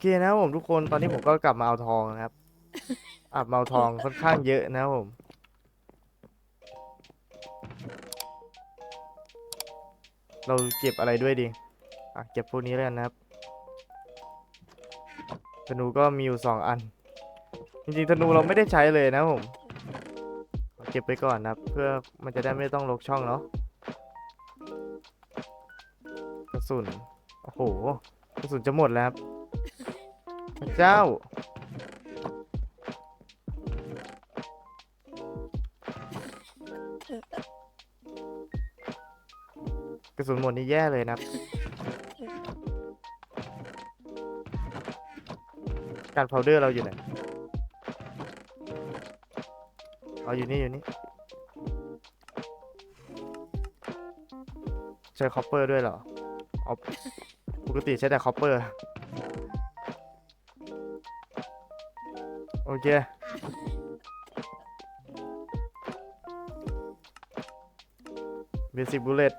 เคนะครับผมทุกคนตอนนี้ผมก็กลับมาเอาทองนะครับอับมาเอาทองค่อนข้างเยอะนะครับผม เราเก็บอะไรด้วยดีอะเก็บพวกนี้แล้วกันนะครับธนูก็มีอยู่สองอัน จริงๆธนูเราไม่ได้ใช้เลยนะผมเก็บไปก่อนนะเพื่อมันจะได้ไม่ต้องลกช่องเนาะกระสุนโอ้โหกระสุนจะหมดแล้วครับ พระเจ้า กระสุนหมดนี่แย่เลยนะการพาวเดอร์เราอยู่ไหนเอาอยู่นี่อยู่นี่ใช้คอปเปอร์ด้วยเหรออปกติใช้แต่คอปเปอร์ โอเค เบสิ c บุลเลต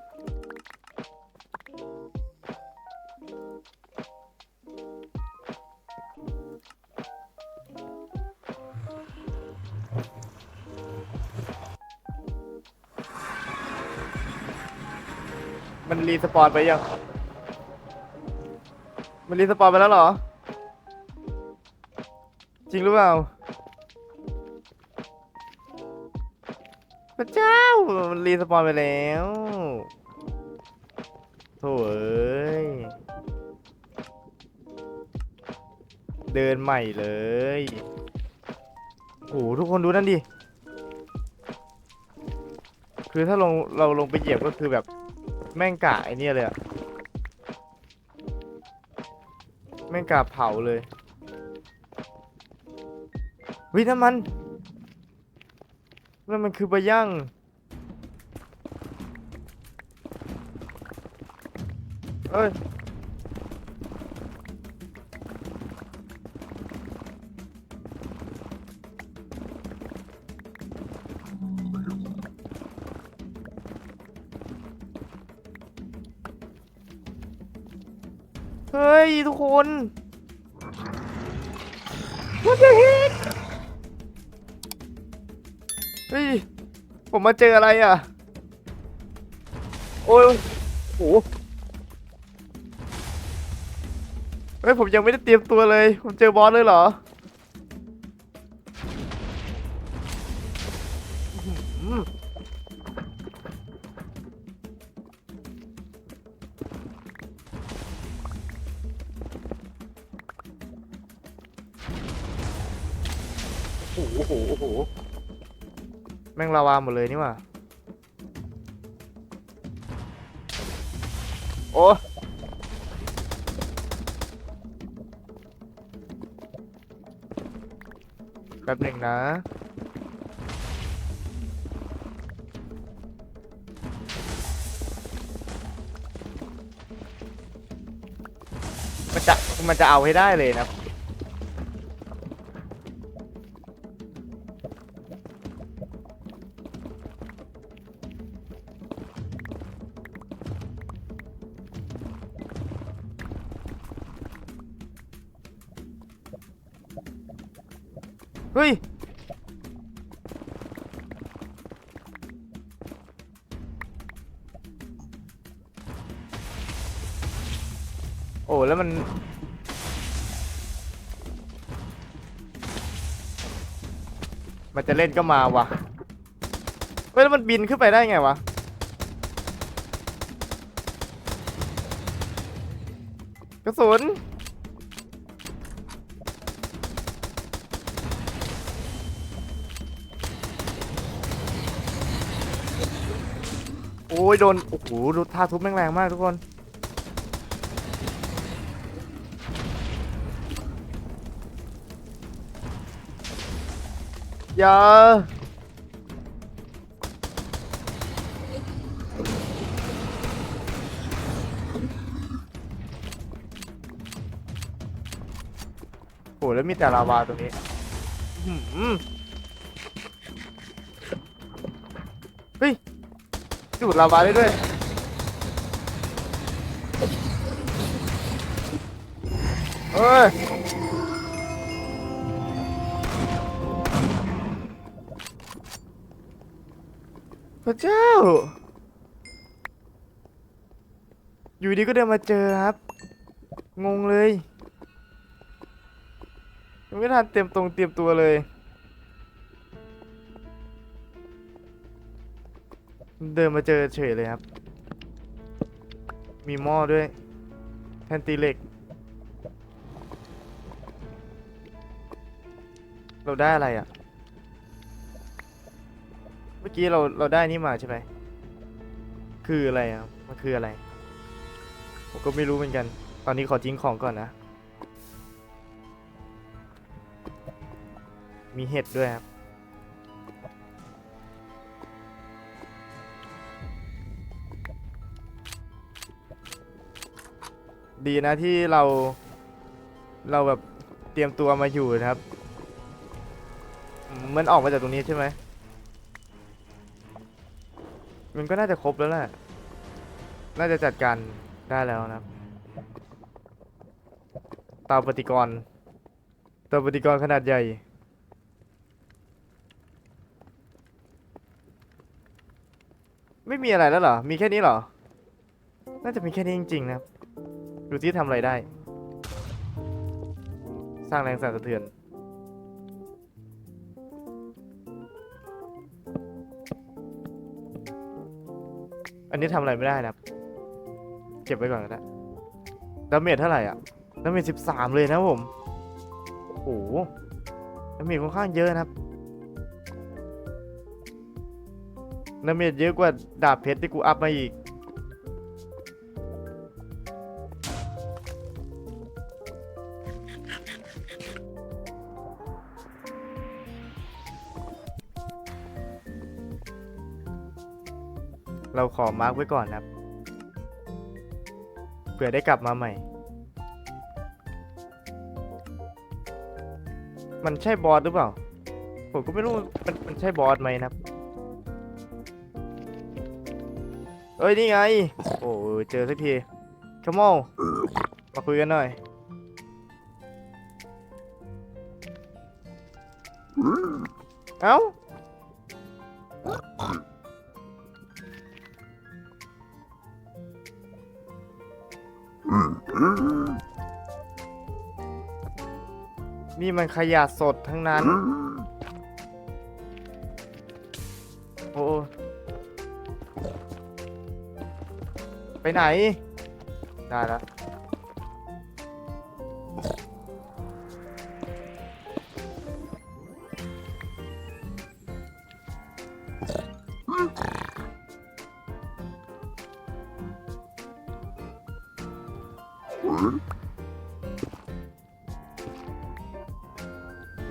มันรีสปอนไปยัง มันรีสปอนไปแล้วเหรอ จริงหรือเปล่าพระเจ้า มันรีสปอนไปแล้วโถ่เอ้ย เดินใหม่เลยโอ้โหทุกคนดูนั่นดิ คือถ้าลงเราลงไปเหยียบก็คือแบบแม่งกะไอเนี่ยเลยอะแม่งกะเผาเลย วิน้ำมันนั่นมันคือปลาย่างเอ้ยเฮ้ย ทุกคน What the heck ฮ้ย ผมมาเจออะไรอะ โอ้ยโอ้โหเฮ้ย ผมยังไม่ได้เตรียมตัวเลย ผมเจอบอสเลยเหรออื้ ลาวาหมดเลยนี่หว่าโอ้แป๊บหนึ่งนะมันจะมันจะเอาให้ได้เลยนะ เฮ้ย โอ้แล้วมัน มันจะเล่นก็มาวะเฮ้ย แล้วมันบินขึ้นไปได้ไงวะกระสุน อ้ยโดน โอ้โหดูท่าทุบแม่งแรงมากทุกคน อย่าโอ้แล้วมีแต่ลาวาตรงนี้ ดูดลาวาได้ด้วยเอ้ยพระเจ้า อยู่ดีก็เดินมาเจอครับ งงเลย ยังไม่ทันเตรียมตรงเตรียมตัวเลย เดินมาเจอเฉยเลยครับ มีหม้อด้วย แทนตีเหล็ก เราได้อะไรอะ เมื่อกี้เราเราได้นี่มาใช่ไหม คืออะไรอะ มันคืออะไร ผมก็ไม่รู้เหมือนกัน ตอนนี้ขอทิ้งของก่อนนะ มีเห็ดด้วยครับ ดีนะที่เรา เราแบบเตรียมตัวมาอยู่นะครับ มันออกมาจากตรงนี้ใช่ไหม มันก็น่าจะครบแล้วแหละ น่าจะจัดการได้แล้วนะครับเตาปฏิกรณ์เตาปฏิกรณ์ขนาดใหญ่ไม่มีอะไรแล้วเหรอ มีแค่นี้เหรอ น่าจะมีแค่นี้จริงๆนะครับ ดูที่ทำอะไรได้ สร้างแรงสั่นสะเทือน อันนี้ทำอะไรไม่ได้นะเก็บไว้ก่อนก็ได้ดาเมจเท่าไหร่อะดาเมจสิบสามเลยนะผมโอ้โหดาเมจค่อนข้างเยอะนะครับดาเมจเยอะกว่าดาบเพชรที่กูอัพมาอีก เราขอมาร์กไว้ก่อนนะครับเผื่อได้กลับมาใหม่ มันใช่บอสหรือเปล่า ผมก็ไม่รู้ มันมันใช่บอสไหมนะครับเอ้ย นี่ไง โอ้เจอสักทีขโมยมาคุยกันหน่อย เอ้า นี่มันขยะสดทั้งนั้น โอ้ไปไหน ได้แล้ว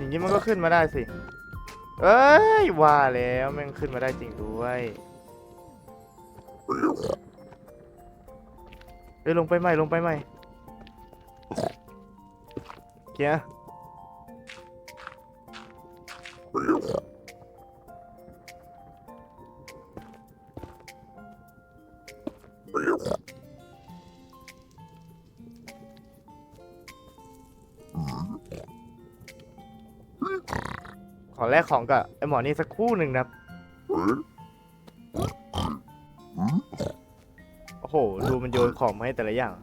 อย่างนี้มันก็ขึ้นมาได้สิ เอ้ยว่าแล้วแม่งขึ้นมาได้จริงด้วยเอ้ยลงไปใหม่ลงไปใหม่เกียร์ ขอแลกของกับไอหมอนี่สักครู่หนึ่งนะครับ โอ้โห ดูมันโยนของมาให้แต่ละอย่าง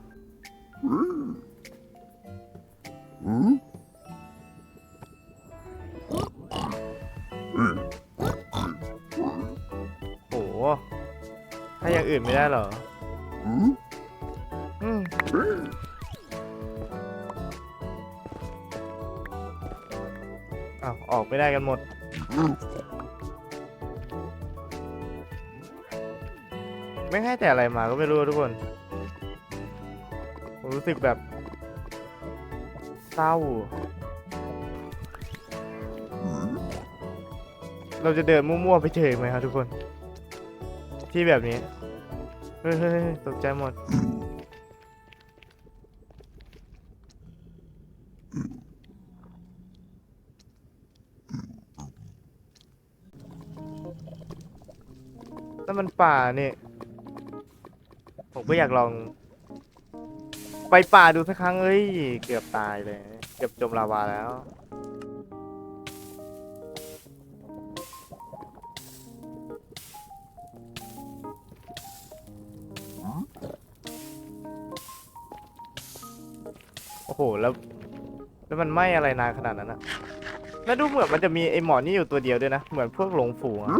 โอ้โห ถ้าอย่างอื่นไม่ได้เหรอ อืม ออกไม่ได้กันหมด ไม่ให้แต่อะไรมาก็ไม่รู้ทุกคน ผมรู้สึกแบบ เศร้า เราจะเดินมั่วๆไปเจอไหมครับทุกคน ที่แบบนี้ เฮ้ยตกใจหมด นั่นมันป่านี่ผมก็อยากลอง ไปป่าดูสักครั้งเอ้ย เกือบตายเลย เกือบจมลาวาแล้ว โอ้โห แล้ว แล้วมันไหม้อะไรนานขนาดนั้นอะแล้วดูเหมือนมันจะมีไอหมอนี่อยู่ตัวเดียวด้วยนะ เหมือนพวกหลงฝูงอะ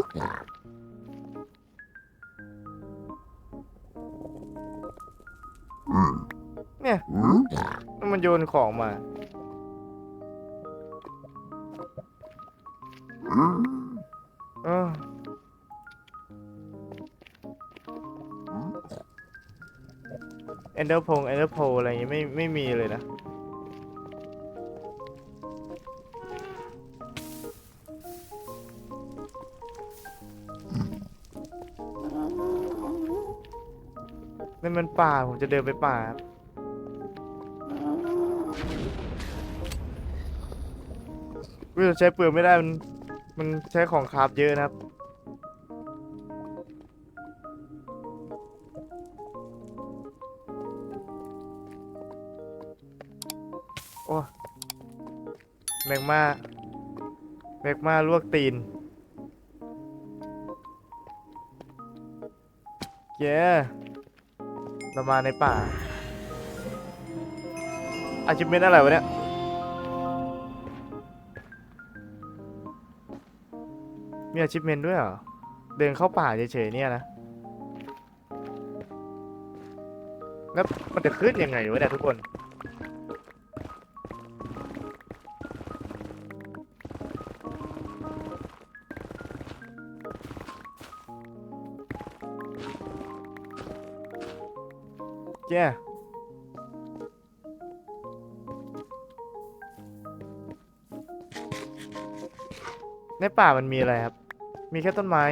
โยนของมา เออเอนเดอร์พงเอนเดอร์โพอะไรอย่างงี้ไม่ไม่มีเลยนะ นั่นมันป่า ผมจะเดินไปป่าครับ ยเราใช้เปลือกไม่ได้มันมันใช้ของคราฟเยอะนะครับโอ้แมกมาแมกมาลวกตีนเย้เรามาในป่าอาชิเมนอะไรวะเนี่ย มีอาชิเมนด้วยเหรอ เดินเข้าป่าเฉยๆเนี่ยนะ แล้วมันจะขึ้นยังไงวะเนี่ยทุกคน ในป่ามันมีอะไรครับ มีแค่ต้นไม้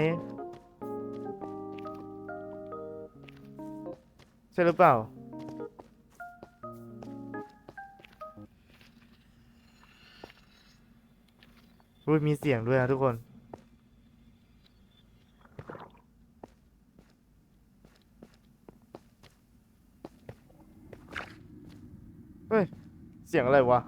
ใช่หรือเปล่า อุ้ยมีเสียงด้วยนะทุกคน เฮ้ย เสียงอะไรวะ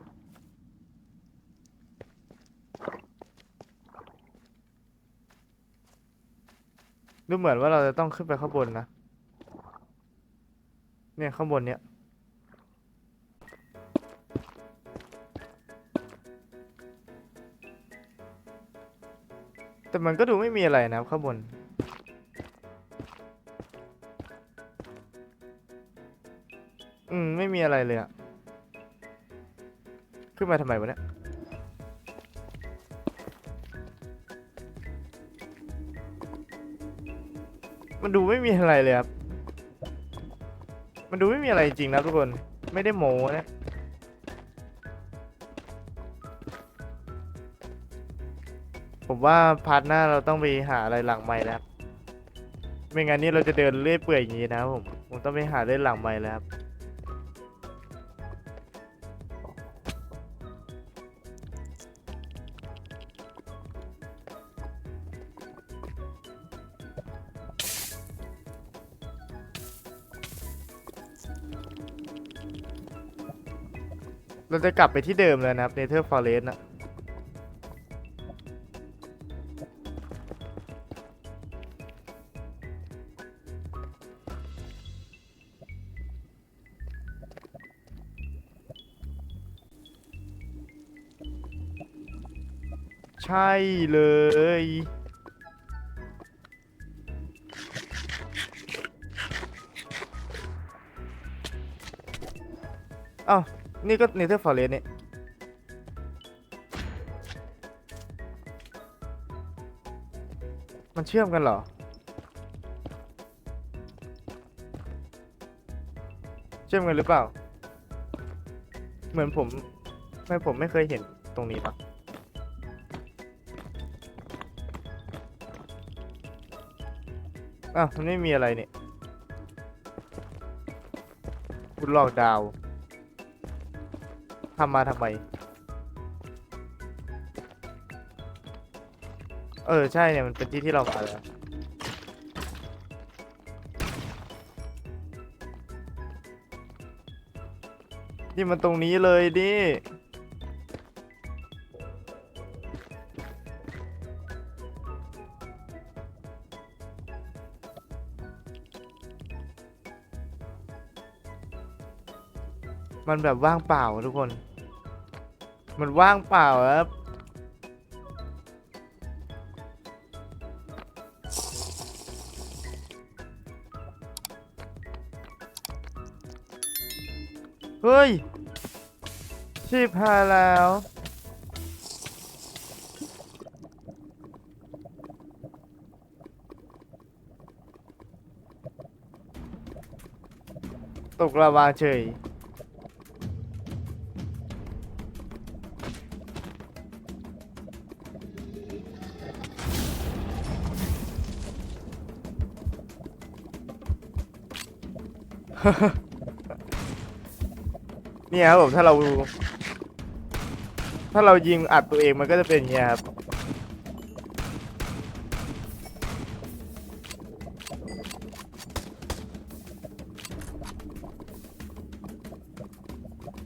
ดูเหมือนว่าเราจะต้องขึ้นไปข้างบนนะ เนี่ยข้างบนเนี่ย แต่มันก็ดูไม่มีอะไรนะข้างบน อืม ไม่มีอะไรเลยอะขึ้นมาทำไมวะเนี่ย มันดูไม่มีอะไรเลยครับ มันดูไม่มีอะไรจริงนะทุกคน ไม่ได้โม้นะ ผมว่าพาร์ทหน้าเราต้องไปหาอะไรหลังใหม่แล้วครับไม่งั้นนี่เราจะเดินเรื่อยเปื่อยอย่างนี้นะครับผม ผมต้องไปหาเล่นหลังใหม่แล้วครับ เราจะกลับไปที่เดิมเลยนะครับเนเธอร์ฟอเรสต์นะใช่เลย นี่ก็เนเธอร์ฟอเรสต์เนี่ยมันเชื่อมกันเหรอ เชื่อมกันหรือเปล่า เหมือนผมไม่ผมไม่เคยเห็นตรงนี้ปะอ้าวมันไม่มีอะไรเนี่ยคุณหลอกดาว ทำมาทำไม เออ ใช่เนี่ย มันเป็นที่ที่เรามาแล้วนี่มันตรงนี้เลยดิ มันแบบว่างเปล่าทุกคน มันว่างเปล่าครับเฮ้ยชีพหายแล้วตกระวาเฉย เนี่ยครับผมถ้าเรา ถ้าเรายิงอัดตัวเองมันก็จะเป็นอย่างเงี้ยครับ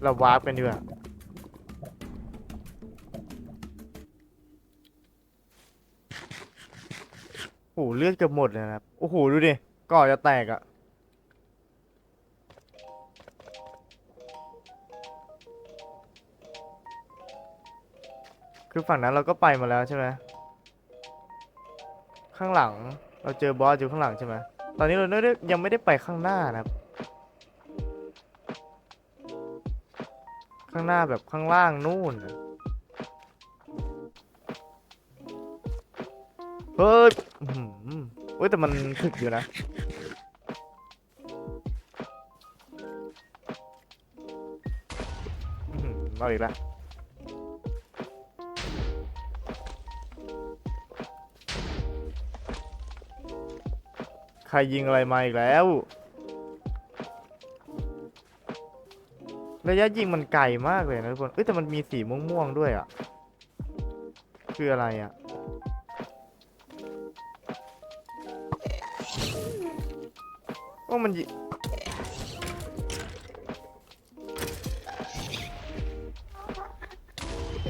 เราวาร์ปกันดีกว่าโอ้โหเลือดเกือบหมดเลยนะครับ โอ้โห ดูดิก่อจะแตกอะ คือฝั่งนั้นเราก็ไปมาแล้วใช่ไหมข้างหลังเราเจอบอสอยู่ข้างหลังใช่ไหมตอนนี้เราไม่ได้ยังไม่ได้ไปข้างหน้านะครับ ข้างหน้าแบบข้างล่างนู่นเฮ้ยอื้อหือเฮ้ยแต่มันถึกอยู่นะอื้อหือเอาอีกแล้ว ใครยิงอะไรมาอีกแล้ว ระยะยิงมันไกลมากเลยนะทุกคน เอ้ยแต่มันมีสีม่วงๆด้วยอะ คืออะไรอะว่ามันยิ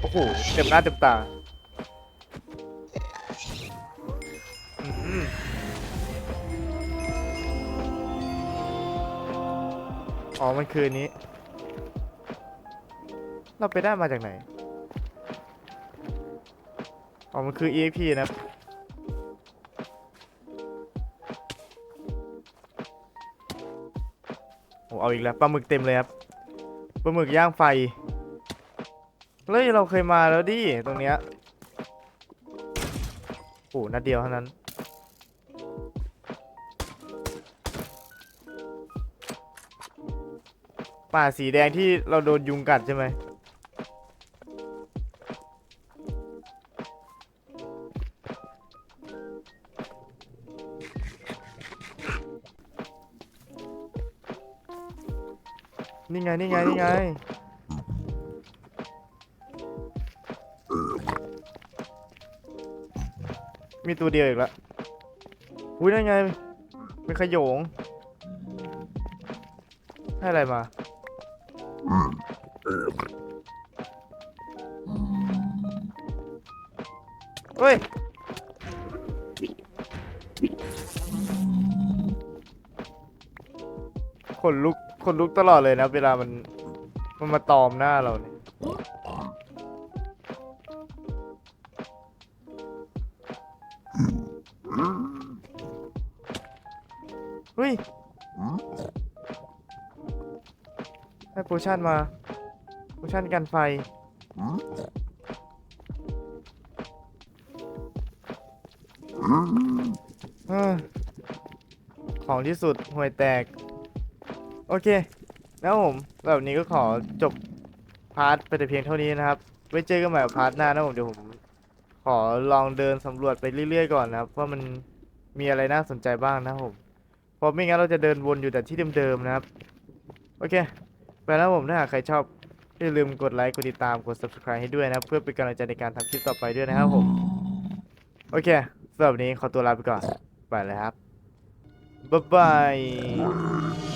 โอ้โห เต็มหน้าเต็มตา อ๋อ มันคืออันนี้ เราไปได้มาจากไหน อ๋อ มันคือ EXP นะโอ้เอาอีกแล้วปลาหมึกเต็มเลยครับปลาหมึกย่างไฟเฮ้ยเราเคยมาแล้วดิ ตรงเนี้ยโอ้นัดเดียวเท่านั้น ป่าสีแดงที่เราโดนยุงกัดใช่ไหมนี่ไงนี่ไงนี่ไงมีตัวเดียวอีกแล้วอุ้ยนั่นไง เป็นขยง ให้อะไรมา เฮ้ย ขนลุก ขนลุกตลอดเลยนะ เวลามัน มันมาตอมหน้าเราเนี่ย โพชั่นมาโพชั่นกันไฟ เอ้อของที่สุดห่วยแตก โอเค แล้วผมแบบนี้ก็ขอจบพาร์ทไปแต่เพียงเท่านี้นะครับ ไว้เจอกันใหม่กับพาร์ทหน้านะผมเดี๋ยวผมขอลองเดินสำรวจไปเรื่อยๆก่อนนะครับ ว่ามันมีอะไรน่าสนใจบ้างนะครับผมเพราะไม่งั้นเราจะเดินวนอยู่แต่ที่เดิมๆนะครับ โอเค ไปแล้วผมถ้าหากใครชอบอย่าลืมกดไลค์กดติดตามกด subscribe ให้ด้วยนะ เพื่อเป็นกำลังใจในการทำคลิปต่อไปด้วยนะครับผม โอเคสำหรับวันนี้ขอตัวลาไปก่อน ไปเลยครับ บ๊ายบาย